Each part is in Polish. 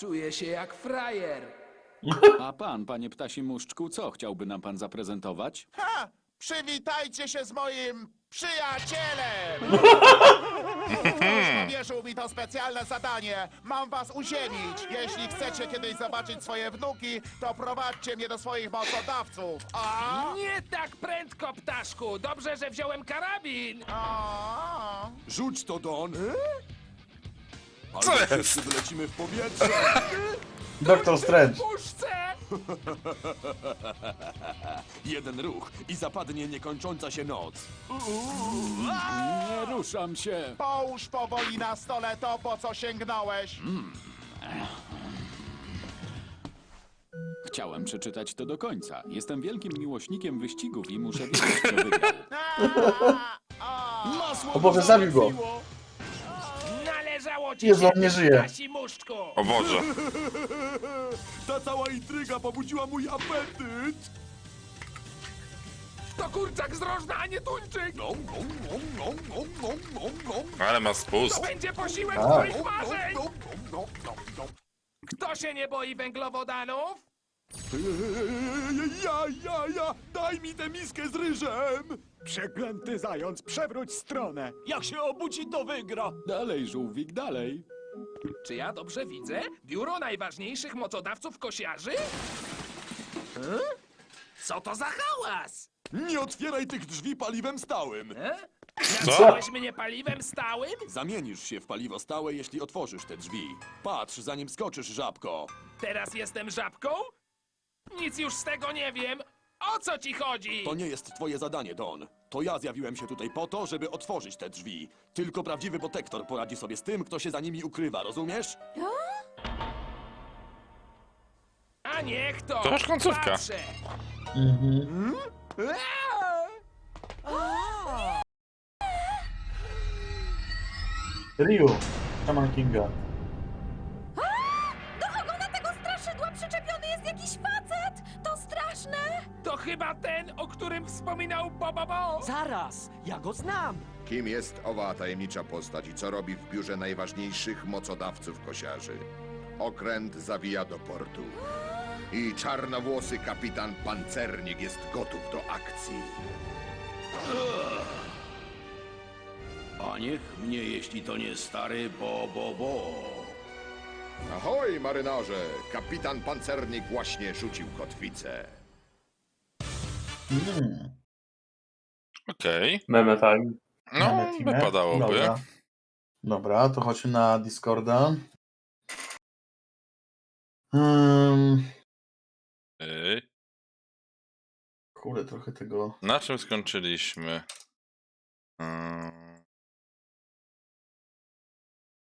Czuję się jak frajer. A pan, panie ptasi muszczku, co chciałby nam pan zaprezentować? Ha! Przywitajcie się z moim przyjacielem! Powierzył mi to specjalne zadanie. Mam was uziemić. Jeśli chcecie kiedyś zobaczyć swoje wnuki, to prowadźcie mnie do swoich mocodawców. A? Nie tak prędko, ptaszku. Dobrze, że wziąłem karabin. A? Rzuć to, Don! Co jest? wszyscy wylecimy w powietrze! Doktor Strange. Puszczę! Jeden ruch i zapadnie niekończąca się noc. Nie ruszam się. Połóż powoli na stole to, po co sięgnąłeś. Chciałem przeczytać to do końca. Jestem wielkim miłośnikiem wyścigów i muszę wiedzieć, kto wygrał. Masło go. Jezu, on nie żyje. O Boże. Ta cała intryga pobudziła mój apetyt! To kurczak z rożna, a nie tuńczyk. Nom, nom, nom, nom, nom, nom, nom, nom. Ale ma To spust. będzie posiłek Tak. twoich marzeń. Nom, nom, nom, nom. Kto się nie boi węglowodanów? Ja, ja, ja! Daj mi tę miskę z ryżem! Przeklęty zając, przewróć stronę. Jak się obudzi, to wygra. Dalej, żółwik, dalej. Czy ja dobrze widzę? Biuro najważniejszych mocodawców kosiarzy? E? Co to za hałas? Nie otwieraj tych drzwi paliwem stałym! E? Co? Nazwałeś mnie paliwem stałym? Zamienisz się w paliwo stałe, jeśli otworzysz te drzwi. Patrz, zanim skoczysz, żabko! Teraz jestem żabką? Nic już z tego nie wiem. O co ci chodzi? To nie jest twoje zadanie, Don. To ja zjawiłem się tutaj po to, żeby otworzyć te drzwi. Tylko prawdziwy protektor poradzi sobie z tym, kto się za nimi ukrywa, rozumiesz? A niech to! To masz końcówka. Patrzę. Mhm. Ryu. Shaman Kinga. Którym wspominał Bobo Bo. Zaraz, ja go znam. Kim jest owa tajemnicza postać i co robi w biurze najważniejszych mocodawców kosiarzy? Okręt zawija do portu. I czarnowłosy kapitan Pancernik jest gotów do akcji. A niech mnie, jeśli to nie stary bo, bo, bo. Ahoj, marynarze! Kapitan Pancernik właśnie rzucił kotwicę. Mm. Okej. Meme time. No, Meme teamie. wypadałoby. Dobra. Dobra, to chodźmy na Discorda. Um, Ej, kurde, trochę tego. Na czym skończyliśmy? Mm.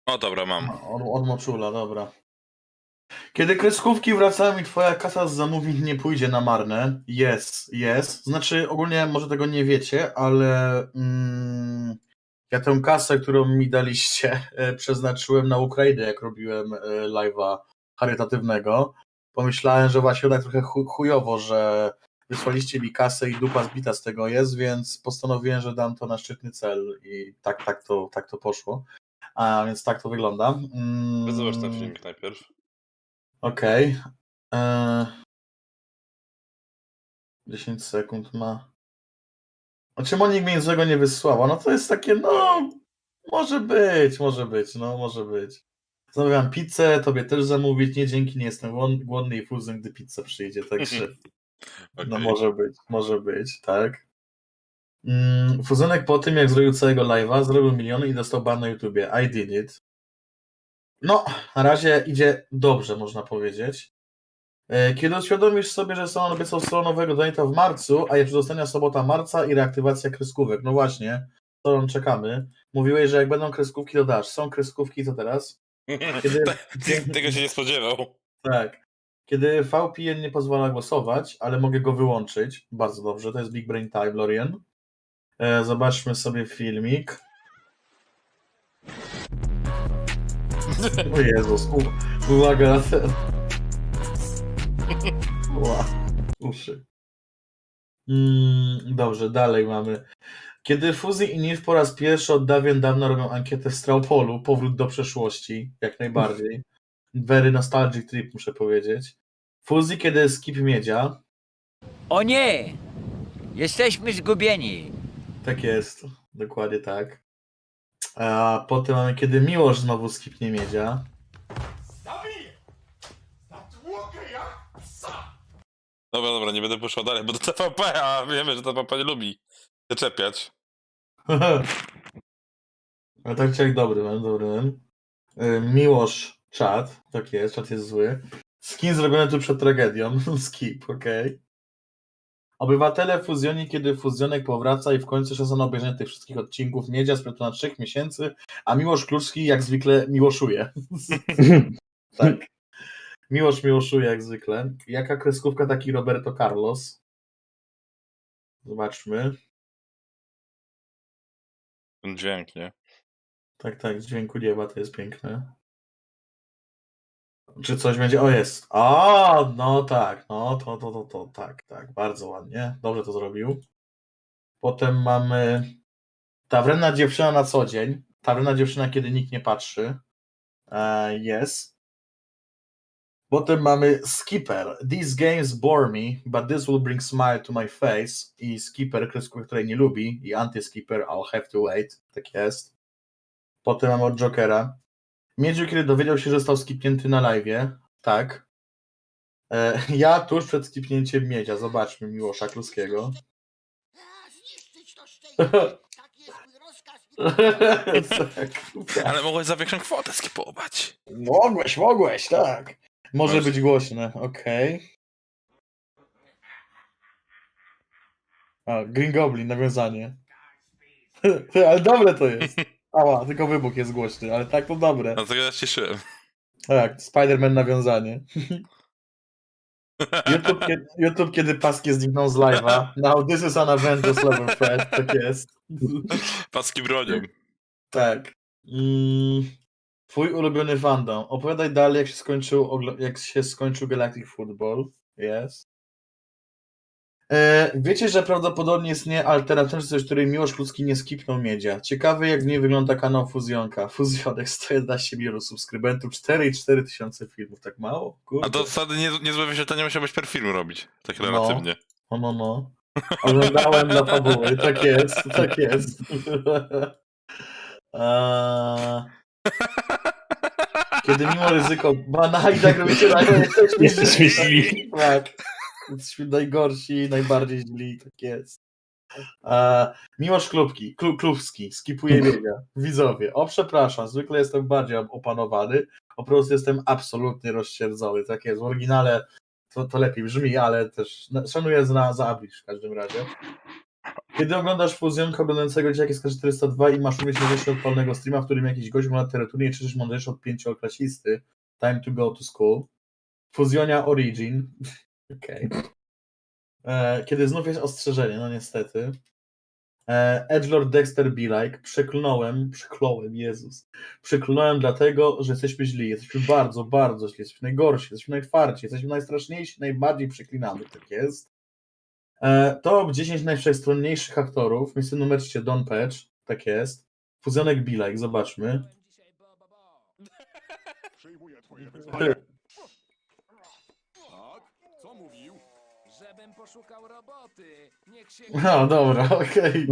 O, dobra, mam. Od, od moczula, dobra. Kiedy kreskówki wracają i twoja kasa z zamówień nie pójdzie na marne, jest, jest. Znaczy, ogólnie może tego nie wiecie, ale mm, ja tę kasę, którą mi daliście, e, przeznaczyłem na Ukrainę, jak robiłem e, live'a charytatywnego. Pomyślałem, że właśnie tak trochę chu- chujowo, że wysłaliście mi kasę i dupa zbita z tego jest, więc postanowiłem, że dam to na szczytny cel i tak, tak, to, tak to poszło. A więc tak to wygląda. Mm, Zobacz ten filmik najpierw. Okej. Eee, 10 sekund ma. Znaczy Monik mi niczego nie wysłała. No to jest takie, no. Może być, może być, no może być. Zamawiam pizzę, tobie też zamówić. Nie dzięki, nie jestem głod- głodny i fuzem, gdy pizza przyjdzie, także. No Okej. może być, może być, tak. Mm, Fuzynek po tym, jak zrobił całego live'a, zrobił miliony i dostał ban na YouTubie. I did it. No, na razie idzie dobrze, można powiedzieć. E, Kiedy uświadomisz sobie, że Solon obiecał stronowego donata w marcu, a jest dostania sobota marca i reaktywacja kreskówek. No właśnie, Solon czekamy. Mówiłeś, że jak będą kreskówki, to dasz. Są kreskówki, co teraz? Kiedy... Te- Tego się nie spodziewał. Tak. Kiedy VPN nie pozwala głosować, ale mogę go wyłączyć. Bardzo dobrze, to jest Big Brain Time, Lorien. E, zobaczmy sobie filmik. O Jezus, u, uwaga na ten. Ła, uszy. Mm, dobrze, dalej mamy. Kiedy Fuzy i Niv po raz pierwszy od dawien dawna robią ankietę w Straupolu, powrót do przeszłości, jak najbardziej. Very nostalgic trip, muszę powiedzieć. Fuzji, kiedy skip miedzia. O nie! Jesteśmy zgubieni. Tak jest, dokładnie tak. A potem mamy, kiedy Miłosz znowu skipnie miedzia. Dobra, dobra, nie będę puszczał dalej, bo to TVP, a wiemy, że TVP nie lubi się czepiać. No tak jak dobry mem, dobry mem. Y, Miłosz czat, tak jest, czat jest zły. Skin zrobiony tu przed tragedią. Skip, okej. Obywatele fuzjoni, kiedy fuzjonek powraca i w końcu szansa na obejrzenie tych wszystkich odcinków Miedzia sprytu na trzech miesięcy, a Miłosz Kluczki jak zwykle miłoszuje. tak. Miłosz miłoszuje jak zwykle. Jaka kreskówka taki Roberto Carlos? Zobaczmy. Dźwięk, nie? Tak, tak, z dźwięku nieba to jest piękne. Czy coś będzie? O, jest. A, no tak, no to, to, to, to, tak, tak, bardzo ładnie. Dobrze to zrobił. Potem mamy Tawrena dziewczyna na co dzień. Tawrena dziewczyna, kiedy nikt nie patrzy. E, jest. Potem mamy Skipper. These games bore me, but this will bring smile to my face. I Skipper, której nie lubi. I anti-Skipper, I'll have to wait. Tak jest. Potem mamy od Jokera. Miedziu, kiedy dowiedział się, że został skipnięty na live. Tak. E, ja tuż przed skipnięciem miedzia. Zobaczmy Miłosza Kluskiego. tak. Ale mogłeś za większą kwotę skipować. Mogłeś, mogłeś, tak. Może być głośne, okej. A, Green Goblin, nawiązanie. ale dobre to jest. Ała, tylko wybuch jest głośny, ale tak to dobre. Dlatego ja cieszyłem. Tak, Spider-Man nawiązanie. YouTube, kiedy, YouTube, kiedy paski znikną z live'a. Now this is an Avengers level threat, tak jest. Paski bronią. Tak. Mm, twój ulubiony fandom. Opowiadaj dalej, jak się skończył, jak się skończył Galactic Football. Jest. E, wiecie, że prawdopodobnie istnieje alternatywa, z której Miłosz Ludzki nie skipnął miedzia. Ciekawe, jak w niej wygląda kanał Fuzjonka. Fuzjonek 111 milionów subskrybentów, 4,4 tysiące filmów. Tak mało? Kurde. A to wtedy nie, niezłe wyświetlenie musiałbyś per film robić. Tak No. relatywnie. No, no, no. Oglądałem na fabuły, tak jest, tak jest. Eee, Kiedy mimo ryzyko bana i tak robicie na Jesteśmy źli. Tak. Jesteśmy najgorsi, najbardziej źli, tak jest. Eee, Miłosz Klubki, Klu, Klubski, skipuje biega. Widzowie, o przepraszam, zwykle jestem bardziej opanowany, po prostu jestem absolutnie rozsierdzony, tak jest. W oryginale to, to lepiej brzmi, ale też szanuję za, za w każdym razie. Kiedy oglądasz fuzjonka oglądającego dzieciaki z 402 i masz umieć najwyższy odpalnego streama, w którym jakiś gość ogląda terytorię i czyżysz mądrzejszy od pięcioklasisty, time to go to school, fuzjonia origin, okej. E, Kiedy znów jest ostrzeżenie, no niestety. E, Edgelord Dexter Be Like, przeklnąłem, przekląłem, Jezus, przeklnąłem dlatego, że jesteśmy źli, jesteśmy bardzo, bardzo źli, jesteśmy najgorsi, jesteśmy najtwarci, jesteśmy najstraszniejsi, najbardziej przeklinamy, tak jest. E, top 10 najwszechstronniejszych aktorów, miejsce numer 3 Don Patch, tak jest. Fuzjonek Be zobaczmy. Przyjmuję twoje wyzwanie. Co mówił? Żebym poszukał roboty. Niech się... No dobra, okej.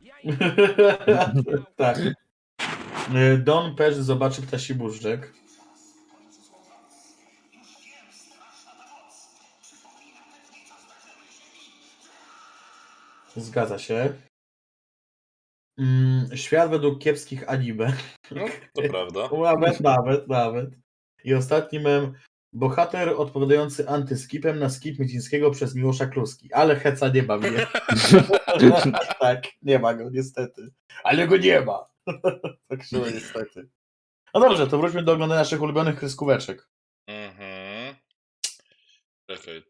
Ja im tak. E, Don Patch zobaczy ptasi burzczek. Zgadza się. Mm, świat według kiepskich anime. No, to prawda. Nawet, nawet, nawet. I ostatni mem. Bohater odpowiadający antyskipem na skip Micińskiego przez Miłosza Kluski. Ale heca nie ma mnie. tak, nie ma go niestety. Ale go nie ma. tak się niestety. No dobrze, to wróćmy do oglądania naszych ulubionych kreskóweczek. Mhm. Czekaj,